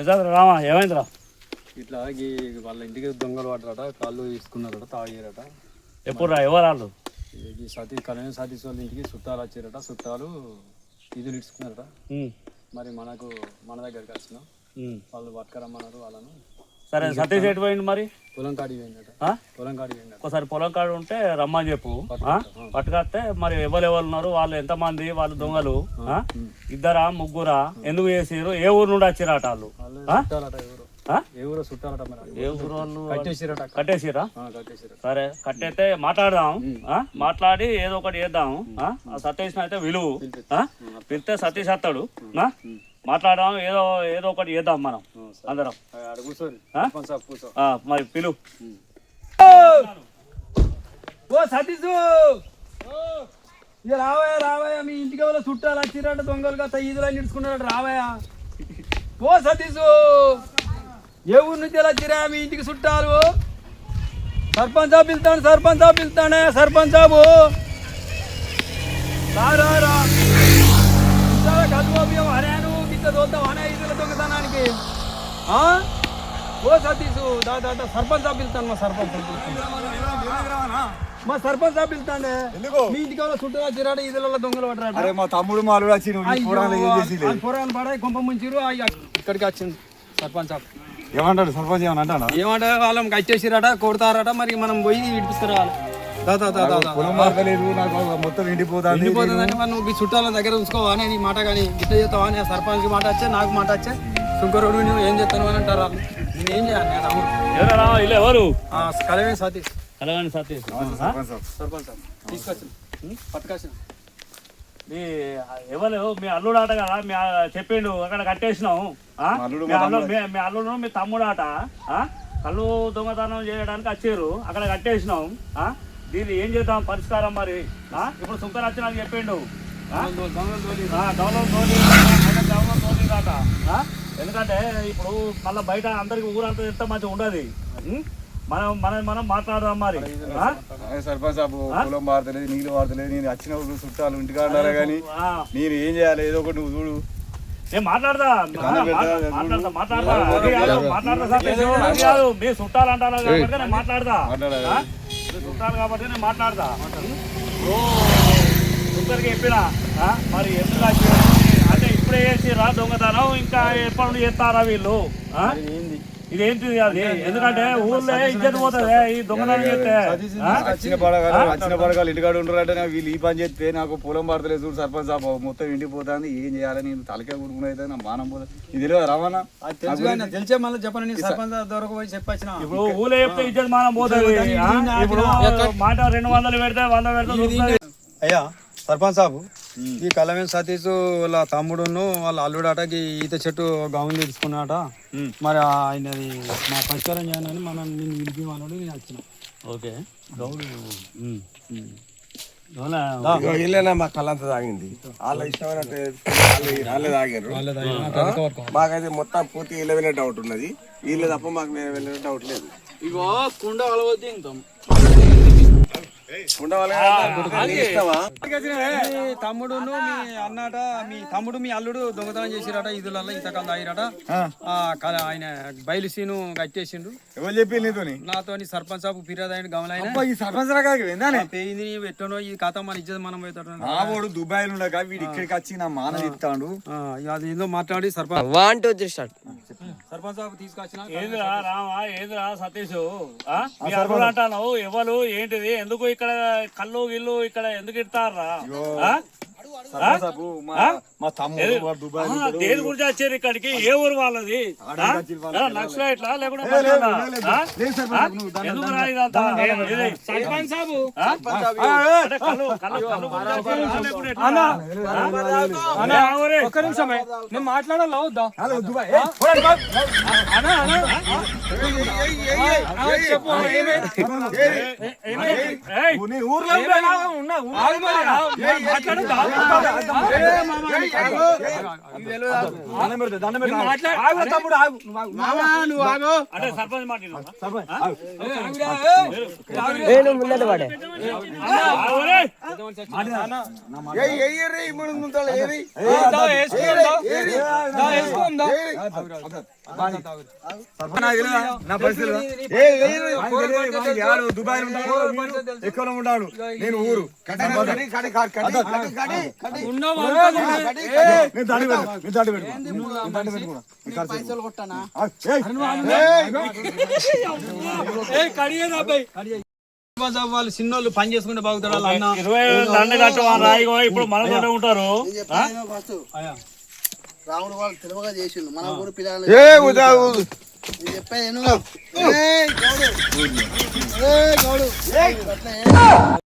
ఏదాద్రా రామా ఏమైందిరా? ఇట్లా ఈ వాళ్ళ ఇంటికి దొంగలు పడ్డారట కాళ్ళు తీసుకున్నారట తాగారట. ఎప్పుడు రా ఎవరు వాళ్ళు ఈ సతీ కళ్యాణ సతీష్ వాళ్ళ ఇంటికి చుట్టాలు వచ్చారట చుట్టాలు ఇదులు ఇచ్చుకున్నారట. మరి మనకు మన దగ్గరికి వచ్చినాం. వాళ్ళు పట్టుకరమ్మన్నారు వాళ్ళను. సరే సతీష్ ఎటు పోయిండు మరి? పొలం ఆ? పొలం పోయిందట ఒకసారి పొలం కాడు ఉంటే రమ్మని చెప్పు? పట్టుకొస్తే మరి ఎవరు ఎవరు ఉన్నారు? వాళ్ళు ఎంతమంది? వాళ్ళు దొంగలు? ఇద్దరా? ముగ్గురా? ఎందుకు చేసిరు ఏ ఊరు నుండి వచ్చిరాట వాళ్ళు? కట్టేసిరా సరే కట్టయితే మాట్లాడదాం? మాట్లాడి ఏదో ఒకటి చేద్దాం. సతీష్ అయితే విలువ? పిలిస్తే సతీష్ ఆ? మాట్లాడదాం ఏదో ఏదో ఒకటి చేద్దాం మనం అందరం. మరి పిలు. ఓ! సతీష్! ఇక రావయ్యా రావయ్యా మీ ఇంటికి ఎవరో చుట్టాలు వచ్చిరట దొంగలుగా ఈదులు అని ఇడుచుకున్నారట రావయ్యా. ఓ సతీష్! ఏ ఊరు నుంచి ఎలా వచ్చిరా మీ ఇంటికి చుట్టాలు? సర్పంచ్ సాబ్ పిలుతాను సర్పంచ్ సాబ్ పిలుతానే సర్పంచ్ రా రా ఓ సతీష్ దా సర్పంచ్ పిలుతాను మా సర్పంచ్ మా సర్పంచ్ పిలుతాండే మీ ఇంటికి ఎవరో చుట్టూ వచ్చిరాట ఇదిలో దొంగలు అరే మా తమ్ముడు. పొరాలు పడాయి కొంప ముంచిరు ఇక్కడికి వచ్చింది సర్పంచ్ ఏమంటాడు? సర్పంచ్ అంటాడా? ఏమంటే వాళ్ళం కట్టేసిరట కొడతారట మరి మనం పోయి నాకు మొత్తం ఎండిపోతుంది. ఎండిపోతుందని ఈ చుట్టాల దగ్గర ఉంచుకోవా అని నీ మాట కానీ గిట్ల చేస్తావా అని సర్పంచ్కి మాట వచ్చే నాకు మాట వచ్చే. శుంకరుడు నువ్వు ఏం చేస్తాను అని అంటారు నేను ఏం చేయాలి? నేను ఎవరు రా ఇల్లు ఎవరు? ఆ, కలవే సతీష్. కలగండి సతీష్? సర్పంచ్ తీసుకొచ్చిన. పట్టుకొచ్చిన. మీ ఎవరు? మీ అల్లుడు ఆట కదా? మీ చెప్పిండు. అక్కడ కట్టేసినాం ఆ? మా అల్లుడు మీ తమ్ముడు. ఆట. ఆ? కళ్ళు దొంగతనం చేయడానికి వచ్చారు. అక్కడ కట్టేసినాం? దీన్ని ఏం చేద్దాం? పరిష్కారం మరి? ఇప్పుడు సుంకర్ వచ్చి నాకు చెప్పిండు. ఆ? ఆ, దొంగలు తోలి ఎందుకంటే ఇప్పుడు మళ్ళీ బయట అందరికి ఊరంతా ఎంత మంచిగా ఉండదు? మనం మనం మనం మాట్లాడదాం మరి. సర్పంచ్ సాబ్ పొలం వాడతలేదు నీళ్ళు వాడతలేదు నేను వచ్చిన చుట్టాలు ఇంటికాడ ఉన్నారా కానీ. నేను ఏం చేయాలి? ఏదో ఒకటి నువ్వు చూడు. నేను మాట్లాడదా మాట్లాడతా మాట్లాడతా. అది కాదు, మాట్లాడతా. సార్ నేను అది కాదు మీ చుట్టాలు అంటారు కాబట్టి నేను మాట్లాడదా చుట్టాలు కాబట్టి నేను మాట్లాడదా చుట్టాలకి చెప్పిన? మరి ఎందుకు వచ్చిర్రు? అంటే ఇప్పుడే చేసి రా దొంగతనం ఇంకా ఎప్పటి నుండి చేస్తారా వీళ్ళు ఆ? ఇది ఏంటిది అది ఎందుకంటే ఊర్లో ఇజ్జత్ పోతుంది ఈ దొంగతనం చేస్తే ఆ? వచ్చిన పడగలు వచ్చిన పడగలు ఇంటికాడ ఉండరంటే నాకు వీళ్ళు ఈ పని చేస్తే నాకు పొలం పడతలేదు చూడు సర్పంచ్ సాబ్ మొత్తం ఎండిపోతుంది ఏం చేయాలి నేను తలకే కొడుకుని అయితే నా బాణం పోతుంది ఇది తెలియదు రవాణా అది తెలుసు కానీ నాకు తెలిసే మళ్ళీ చెప్పను నీ సర్పంచ్ దొరకు పోయి చెప్పొచ్చిన ఇప్పుడు ఊళ్ళో చెప్తే ఇజ్జత్ మానం పోతుంది ఆ? ఇప్పుడు మాట రెండు వందలు పెడితే వంద పెడితే దొరుకుతుంది. అయ్యా సర్పంచ్ సాబు ఈ కలవేం సతీష్ వాళ్ళ తమ్ముడును వాళ్ళ అల్లుడాటకి ఈత చెట్టు గౌన్ తీసుకున్నాట మరి ఆయనది మా పరిష్కారం చేయాలని మనం నేను పిలిపిమన్నాడు నేను వచ్చిన. ఓకే. గౌడు? వీళ్ళేనా మా కళ్ళంతా తాగింది. వాళ్ళ ఇష్టమైనట్టు వాళ్ళు తాగారు మాకైతే మొత్తం పూర్తి వీళ్ళ వెళ్ళే డౌట్ ఉన్నది. వీళ్ళు తప్ప మాకు నేను వెళ్ళిన డౌట్ లేదు. ఇగో కుండ అలవద్దు ఇష్టమా మీ తమ్ముడును మీ అన్నట మీ తమ్ముడు మీ అల్లుడు దొంగతనం చేసిరట ఇదులలో ఇంతకాలం తాగిరట ఆ, క- ఆయన బయలు సీను కట్టేసిండు. ఎవరు చెప్పి నీతోని? నాతోని సర్పంచ్ సాబు ఫిర్యాదు అయిన గమలైన అబ్బా, ఈ సర్పంచ్ పేయింది ఎట్టనో ఈ కథ మన ఇజ్జత్ మనం పోతాడు దుబాయ్ ఉండగా వీడు ఇక్కడికి వచ్చి నా మాన ఇస్తాడు అది ఏందో మాట్లాడి sarpanch one two three start sarpanch Sabu తీసుకొచ్చిన ఏందిరా రామా ఏందిరా సతీష్? ఆ? మీ అల్లుడు అంటాను ఎవరు ఏంటిది? ఎందుకు ఇక్కడ కళ్ళు గిల్లు ఇక్కడ ఎందుకు ఇడతారా దేని గురించి వచ్చారు ఇక్కడికి ఏ ఊరు వాళ్ళది నక్సలైట్లా? ఒక్క నిమిషమే నేను మాట్లాడాలా వద్దా సర్పంచ్ ముందట వాడే దుబాయ్ ఎక్కడ ఉన్నాడు నేను ఊరు పైసలు కొట్టానా కడియే వాళ్ళు చిన్నోళ్ళు పని చేసుకుంటే బాగుతారు ఇరవై ఇప్పుడు మన ఉంటారు. రాముడు వాళ్ళు తెలివగా చేసిండు. మన ఊరు పిల్లలు చెప్పేది